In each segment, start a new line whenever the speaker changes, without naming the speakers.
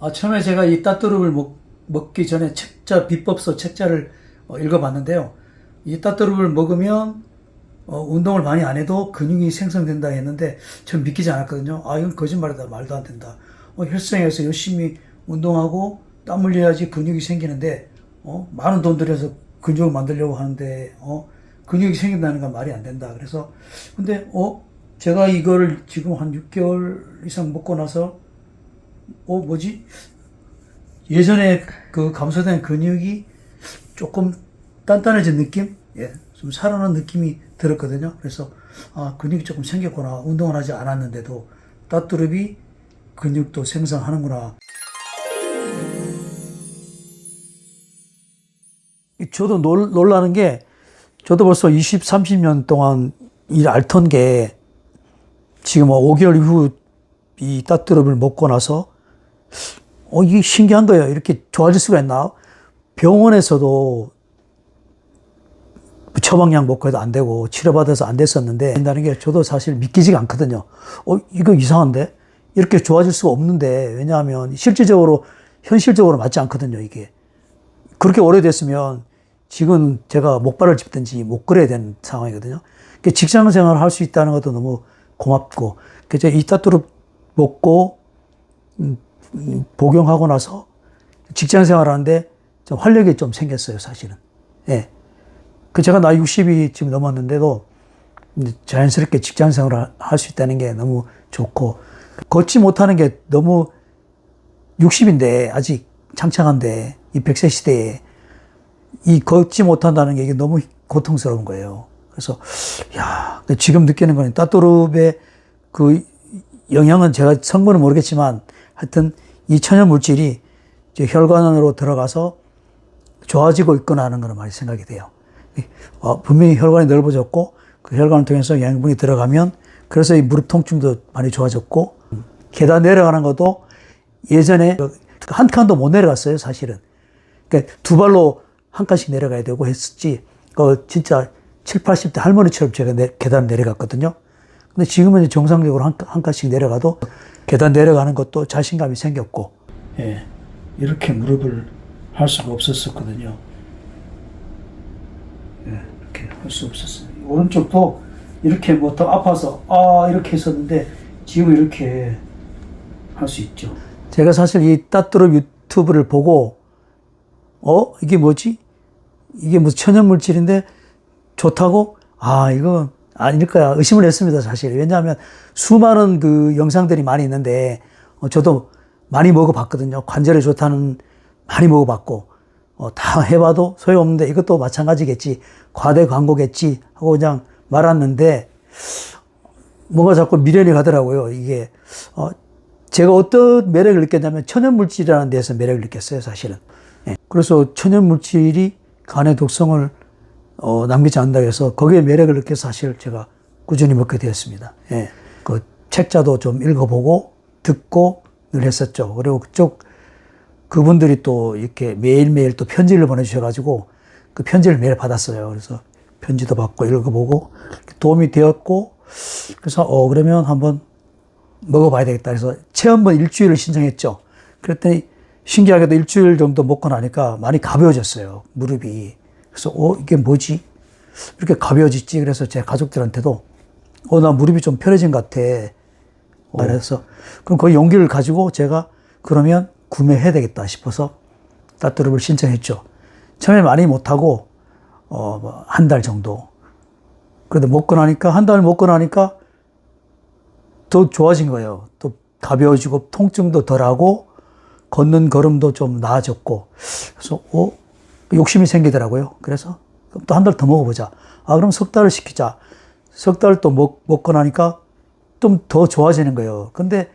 아, 처음에 제가 이 따뚜릅을 먹, 먹기 전에 책자, 비법서 책자를 어, 읽어봤는데요. 이 따뚜릅을 먹으면 어, 운동을 많이 안 해도 근육이 생성된다 했는데 전 믿기지 않았거든요. 아, 이건 거짓말이다. 말도 안 된다. 어, 헬스장에서 열심히 운동하고 땀 흘려야지 근육이 생기는데, 어, 많은 돈 들여서 근육을 만들려고 하는데, 어, 근육이 생긴다는 건 말이 안 된다. 그래서, 근데, 어, 제가 이거를 지금 한 6개월 이상 먹고 나서, 어, 뭐지? 예전에 그 감소된 근육이 조금 단단해진 느낌? 예, 좀 살아난 느낌이 들었거든요. 그래서, 아, 근육이 조금 생겼구나. 운동을 하지 않았는데도 따뚜릅이 근육도 생성하는구나. 저도 놀, 놀라는 게, 저도 벌써 20, 30년 동안 일 앓던 게, 지금 5개월 이후 이 따뚜릅을 먹고 나서, 어, 이게 신기한 거예요. 이렇게 좋아질 수가 있나? 병원에서도 처방약 먹고 해도 안 되고, 치료받아서 안 됐었는데, 된다는 게 저도 사실 믿기지가 않거든요. 어, 이거 이상한데? 이렇게 좋아질 수가 없는데, 왜냐하면 실질적으로, 현실적으로 맞지 않거든요, 이게. 그렇게 오래됐으면 지금 제가 목발을 짚든지 못 그래야 되는 상황이거든요. 그 직장 생활을 할 수 있다는 것도 너무 고맙고, 그래서 이 따뚜를 먹고, 음, 음, 복용하고 나서 직장 생활을 하는데 좀 활력이 좀 생겼어요, 사실은. 예. 그 제가 나이 60이 지금 넘었는데도 자연스럽게 직장 생활을 할 수 있다는 게 너무 좋고, 걷지 못하는 게 너무 60인데, 아직 창창한데, 이 100세 시대에 이 걷지 못한다는 게 이게 너무 고통스러운 거예요. 그래서, 야, 지금 느끼는 거는 따뚜릅의 그 영향은 제가 성분은 모르겠지만 하여튼 이 천연 물질이 혈관 안으로 들어가서 좋아지고 있구나 하는 거는 많이 생각이 돼요. 어, 분명히 혈관이 넓어졌고 그 혈관을 통해서 양분이 들어가면 그래서 이 무릎 통증도 많이 좋아졌고 계단 내려가는 것도 예전에 한 칸도 못 내려갔어요, 사실은. 그러니까 두 발로 한 칸씩 내려가야 되고 했었지. 그 진짜 7, 80대 할머니처럼 제가 내, 계단 내려갔거든요. 근데 지금은 정상적으로 한, 한 칸씩 내려가도 계단 내려가는 것도 자신감이 생겼고, 예. 이렇게 무릎을 할 수가 없었었거든요. 예, 이렇게 할 수 없었어요. 오른쪽도 이렇게 뭐 더 아파서, 아, 이렇게 했었는데, 지금 이렇게 할 수 있죠. 제가 사실 이 따뚜럽 유튜브를 보고, 어? 이게 뭐지? 이게 무슨 천연 물질인데 좋다고? 아, 이거 아닐 거야. 의심을 했습니다, 사실. 왜냐하면 수많은 그 영상들이 많이 있는데, 어, 저도 많이 먹어봤거든요. 관절에 좋다는 많이 먹어봤고, 어, 다 해봐도 소용없는데 이것도 마찬가지겠지. 과대 광고겠지. 하고 그냥 말았는데, 뭔가 자꾸 미련이 가더라고요. 이게, 어, 제가 어떤 매력을 느꼈냐면 천연물질이라는 데서 매력을 느꼈어요, 사실은. 예. 그래서 천연물질이 간의 독성을 어, 남기지 않는다 해서 거기에 매력을 느껴서 사실 제가 꾸준히 먹게 되었습니다. 예. 그 책자도 좀 읽어보고 듣고 늘 했었죠. 그리고 그쪽 그분들이 또 이렇게 매일매일 또 편지를 보내주셔가지고 그 편지를 매일 받았어요. 그래서 편지도 받고 읽어보고 도움이 되었고 그래서 어, 그러면 한번 먹어봐야 되겠다. 그래서 체험번 일주일을 신청했죠. 그랬더니 신기하게도 일주일 정도 먹고 나니까 많이 가벼워졌어요. 무릎이. 그래서, 어, 이게 뭐지? 이렇게 가벼워졌지. 그래서 제 가족들한테도, 어, 나 무릎이 좀 편해진 것 같아. 어, 그래서, 그럼 그 용기를 가지고 제가 그러면 구매해야 되겠다 싶어서 따뚜릅을 신청했죠. 처음에 많이 못하고, 어, 뭐한달 정도. 그래도 먹고 나니까, 한 달 먹고 나니까 더 좋아진 거예요. 또 가벼워지고 통증도 덜하고 걷는 걸음도 좀 나아졌고 그래서 어 욕심이 생기더라고요. 그래서 또 한 달 더 먹어보자. 아 그럼 석 달을 시키자. 석 달 또 먹고 나니까 좀 더 좋아지는 거예요. 근데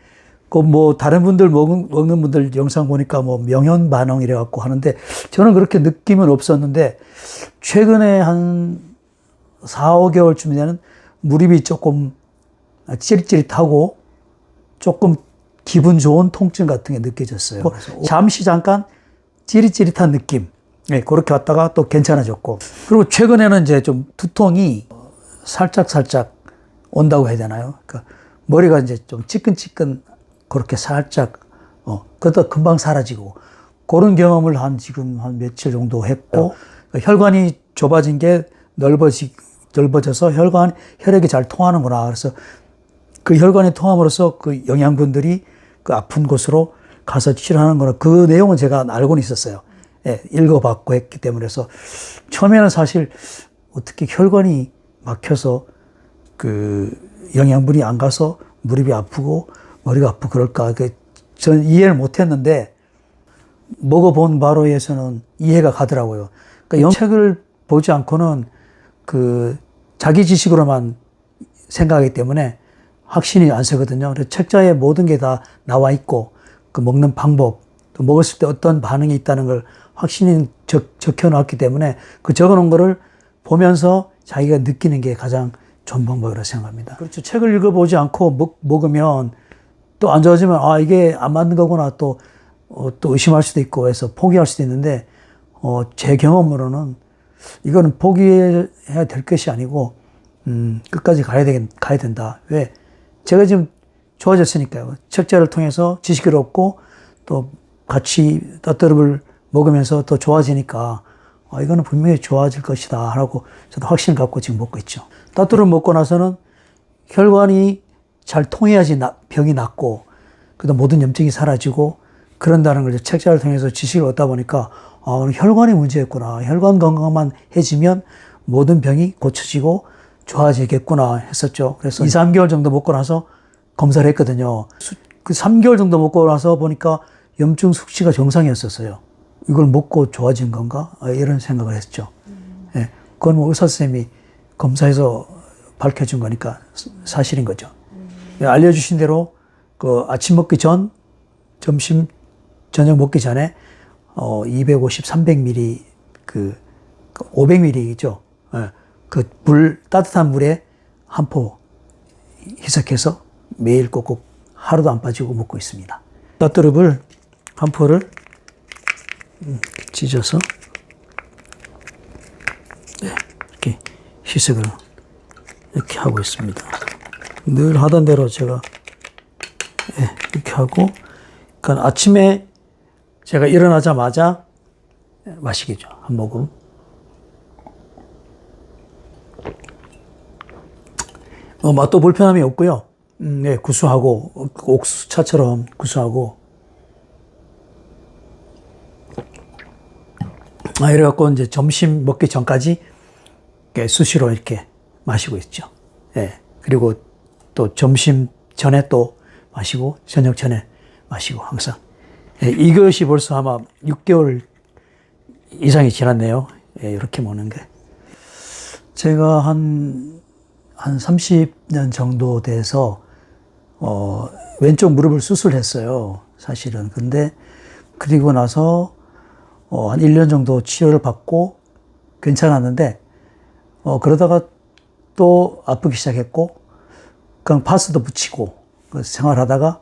그 뭐 다른 분들 먹는, 먹는 분들 영상 보니까 뭐 명현 반응 이래 갖고 하는데 저는 그렇게 느낌은 없었는데 최근에 한 4, 5개월쯤 되는 무릎이 조금 찌릿찌릿하고 조금 기분 좋은 통증 같은 게 느껴졌어요. 잠시 잠깐 찌릿찌릿한 느낌. 네, 그렇게 왔다가 또 괜찮아졌고. 그리고 최근에는 이제 좀 두통이 살짝 살짝 온다고 해야 되나요? 그러니까 머리가 이제 좀 찌끈찌끈 그렇게 살짝 어, 그러다 금방 사라지고 그런 경험을 한 지금 한 며칠 정도 했고 그 혈관이 좁아진 게 넓어지 넓어져서 혈관 혈액이 잘 통하는구나. 그래서 그 혈관이 통함으로써 그 영양분들이 그 아픈 곳으로 가서 치료하는 거나 그 내용은 제가 알고는 있었어요. 예, 읽어봤고 했기 때문에 그래서 처음에는 사실 어떻게 혈관이 막혀서 그 영양분이 안 가서 무릎이 아프고 머리가 아프고 그럴까. 그 저는 이해를 못 했는데 먹어본 바로에서는 이해가 가더라고요. 그러니까 영 책을 보지 않고는 그 자기 지식으로만 생각하기 때문에 확신이 안 서거든요. 그래서 책자에 모든 게 다 나와 있고 그 먹는 방법 또 먹었을 때 어떤 반응이 있다는 걸 확신이 적, 적혀놨기 때문에 그 적어놓은 거를 보면서 자기가 느끼는 게 가장 좋은 방법이라고 생각합니다. 그렇죠. 책을 읽어보지 않고 먹, 먹으면 또 안 좋아지면 아 이게 안 맞는 거구나 또, 어, 또 의심할 수도 있고 해서 포기할 수도 있는데 어, 제 경험으로는 이거는 포기해야 될 것이 아니고 음, 끝까지 가야 되 가야 된다. 왜? 제가 지금 좋아졌으니까요. 책자를 통해서 지식을 얻고 또 같이 따뜻을 먹으면서 더 좋아지니까 아, 이거는 분명히 좋아질 것이다 하고 저도 확신을 갖고 지금 먹고 있죠. 따뜻을 먹고 나서는 혈관이 잘 통해야지 나- 병이 낫고 그다음 모든 염증이 사라지고 그런다는 걸 책자를 통해서 지식을 얻다 보니까 아, 오늘 혈관이 문제였구나. 혈관 건강만 해지면 모든 병이 고쳐지고 좋아지겠구나 했었죠. 그래서 2, 3개월 정도 먹고 나서 검사를 했거든요. 수- 그 3개월 정도 먹고 나서 보니까 염증 수치가 정상이었었어요. 이걸 먹고 좋아진 건가? 아, 이런 생각을 했죠. 예. 그건 뭐 의사 선생님이 검사해서 밝혀준 거니까 사- 사실인 거죠. 예, 알려주신 대로 그 아침 먹기 전, 점심, 저녁 먹기 전에 어, 250, 300ml 그 500ml죠. 예. 그 물, 따뜻한 물에 한 포 희석해서 매일 꼭꼭 하루도 안 빠지고 먹고 있습니다. 따뚜릅을 한 포를 음, 찢어서 네, 이렇게 희석을 이렇게 하고 있습니다. 늘 하던 대로 제가 예, 이렇게 하고 그러니까 아침에 제가 일어나자마자 마시겠죠. 한 모금. 어, 맛도 불편함이 없고요. 음, 네, 구수하고 어, 옥수차처럼 구수하고 아, 이래갖고 이제 점심 먹기 전까지 수시로 이렇게 마시고 있죠. 예. 그리고 또 점심 전에 또 마시고 저녁 전에 마시고 항상. 예, 이것이 벌써 아마 6개월 이상이 지났네요. 예, 이렇게 먹는 게. 제가 한, 한 30년 정도 돼서, 어, 왼쪽 무릎을 수술했어요. 사실은. 근데, 그리고 나서, 어, 한 1년 정도 치료를 받고 괜찮았는데, 어, 그러다가 또 아프기 시작했고, 그냥 파스도 붙이고, 그 생활하다가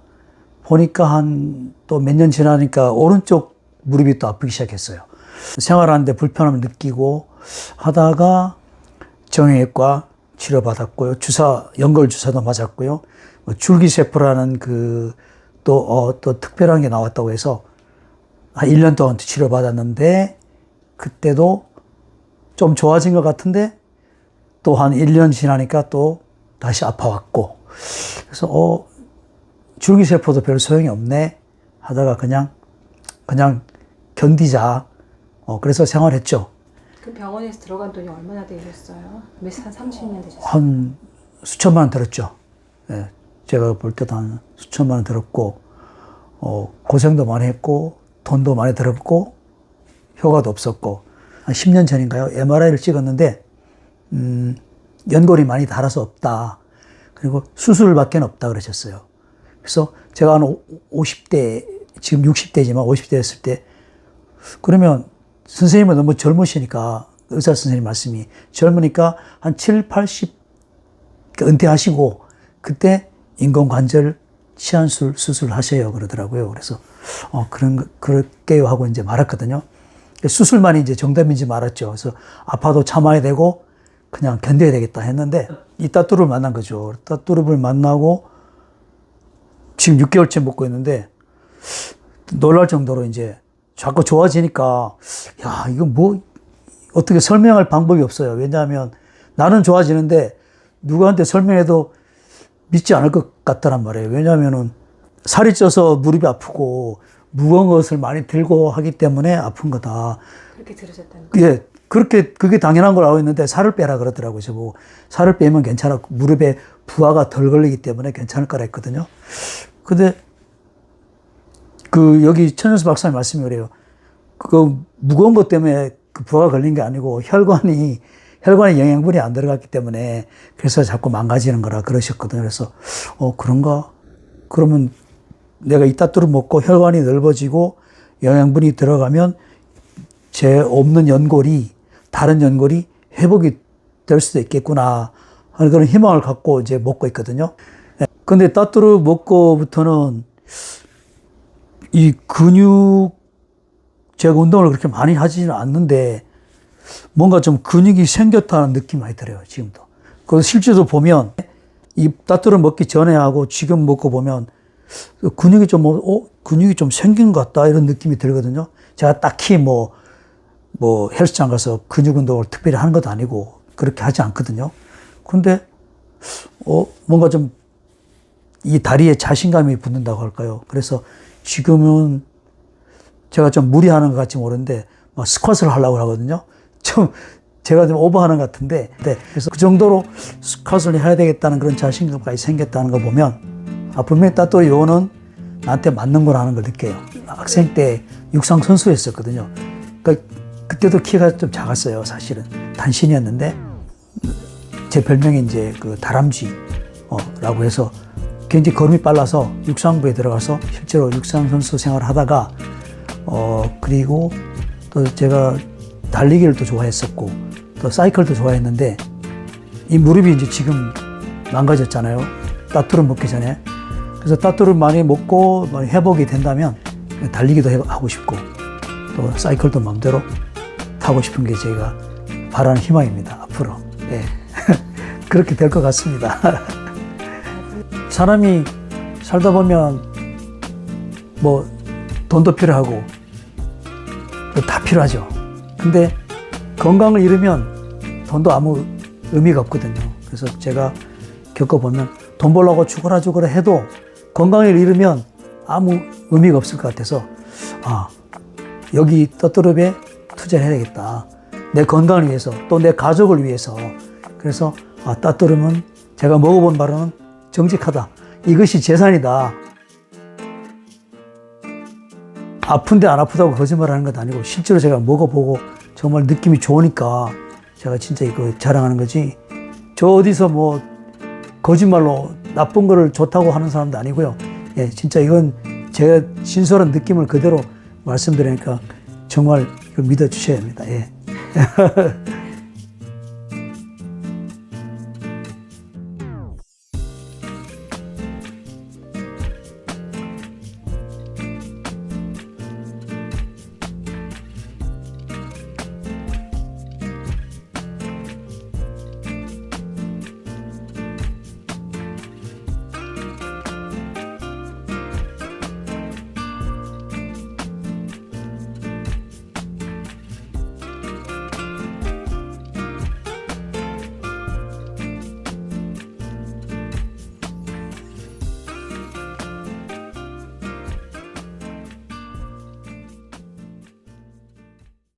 보니까 한 또 몇 년 지나니까 오른쪽 무릎이 또 아프기 시작했어요. 생활하는데 불편함을 느끼고 하다가 정형외과 치료받았고요. 주사, 연골 주사도 맞았고요. 뭐 줄기세포라는 그 또, 어, 또 특별한 게 나왔다고 해서 한 1년 동안 치료받았는데 그때도 좀 좋아진 것 같은데 또 한 1년 지나니까 또 다시 아파왔고 그래서 어, 줄기세포도 별 소용이 없네 하다가 그냥 그냥 견디자 어, 그래서 생활했죠.
그 병원에서 들어간 돈이 얼마나 되셨어요? 몇한 30년 되셨어요?
한 수천만 원 들었죠. 예, 제가 볼 때도 한 수천만 원 들었고, 어, 고생도 많이 했고, 돈도 많이 들었고, 효과도 없었고, 한 10년 전인가요? MRI를 찍었는데, 음, 연골이 많이 닳아서 없다. 그리고 수술밖에 없다 그러셨어요. 그래서 제가 한 50대, 지금 60대지만 50대 였을 때, 그러면 선생님은 너무 젊으시니까 의사 선생님 말씀이 젊으니까 한 7, 80 은퇴하시고 그때 인공관절 치안술 수술하셔요 그러더라고요. 그래서 어 그런 거- 그럴게요 하고 이제 말았거든요. 수술만이 이제 정답인지 말았죠. 그래서 아파도 참아야 되고 그냥 견뎌야 되겠다 했는데 이 따뚜를 만난 거죠. 따뚜를 만나고 지금 6개월째 먹고 있는데 놀랄 정도로 이제 자꾸 좋아지니까 야 이거 뭐 어떻게 설명할 방법이 없어요. 왜냐하면 나는 좋아지는데 누구한테 설명해도 믿지 않을 것 같다란 말이에요. 왜냐하면은 살이 쪄서 무릎이 아프고 무거운 것을 많이 들고 하기 때문에 아픈 거다.
그렇게 들으셨다는 거예요?
예, 그렇게 그게 당연한 걸 알고 있는데 살을 빼라 그러더라고요. 저보고 살을 빼면 괜찮아. 무릎에 부하가 덜 걸리기 때문에 괜찮을 거라 했거든요. 근데 그 여기 천연수 박사님 말씀이 그래요. 그 무거운 것 때문에 그 부하가 걸린 게 아니고 혈관이 혈관에 영양분이 안 들어갔기 때문에 그래서 자꾸 망가지는 거라 그러셨거든요. 그래서 어 그런가? 그러면 내가 이따뚜를 먹고 혈관이 넓어지고 영양분이 들어가면 제 없는 연골이 다른 연골이 회복이 될 수도 있겠구나 하는 그런 희망을 갖고 이제 먹고 있거든요. 예. 근데 따뚜르 먹고부터는 이 근육 제가 운동을 그렇게 많이 하지는 않는데 뭔가 좀 근육이 생겼다는 느낌이 많이 들어요, 지금도. 그리고 실제로 보면 이 따뚜를 먹기 전에 하고 지금 먹고 보면 근육이 좀, 어, 근육이 좀 생긴 것 같다 이런 느낌이 들거든요. 제가 딱히 뭐, 뭐 헬스장 가서 근육 운동을 특별히 하는 것도 아니고 그렇게 하지 않거든요. 근데, 어, 뭔가 좀 이 다리에 자신감이 붙는다고 할까요? 그래서 지금은 제가 좀 무리하는 것 같지 모르는데 막 스쿼트를 하려고 하거든요. 좀 제가 좀 오버하는 것 같은데 네. 그래서 그 정도로 스쿼트를 해야 되겠다는 그런 자신감까지 생겼다는 거 보면 아 분명히 따또 요거는 나한테 맞는 거라는 걸 느껴요. 학생 때 육상 선수였었거든요. 그러니까 그때도 키가 좀 작았어요. 사실은 단신이었는데 제 별명이 이제 그 다람쥐라고 해서 굉장히 걸음이 빨라서 육상부에 들어가서 실제로 육상 선수 생활을 하다가 어 그리고 또 제가 달리기를 또 좋아했었고 또 사이클도 좋아했는데 이 무릎이 이제 지금 망가졌잖아요. 따뚜를 먹기 전에. 그래서 따뚜를 많이 먹고 많이 회복이 된다면 달리기도 해- 하고 싶고 또 사이클도 마음대로 타고 싶은 게 제가 바라는 희망입니다. 앞으로. 예. 그렇게 될 것 같습니다. 사람이 살다 보면 뭐 돈도 필요하고 또다 필요하죠. 근데 건강을 잃으면 돈도 아무 의미가 없거든요. 그래서 제가 겪어보면 돈 벌려고 죽어라 죽어라 해도 건강을 잃으면 아무 의미가 없을 것 같아서 아 여기 떠뚜릅에 투자를 해야겠다. 내 건강을 위해서 또 내 가족을 위해서 그래서 아 따뚜름은 제가 먹어본 바로는 정직하다. 이것이 재산이다. 아픈데 안 아프다고 거짓말하는 것 아니고 실제로 제가 먹어보고 정말 느낌이 좋으니까 제가 진짜 이거 자랑하는 거지. 저 어디서 뭐 거짓말로 나쁜 거를 좋다고 하는 사람도 아니고요. 예, 진짜 이건 제가 진솔한 느낌을 그대로 말씀드리니까 정말 믿어 주셔야 합니다. 예.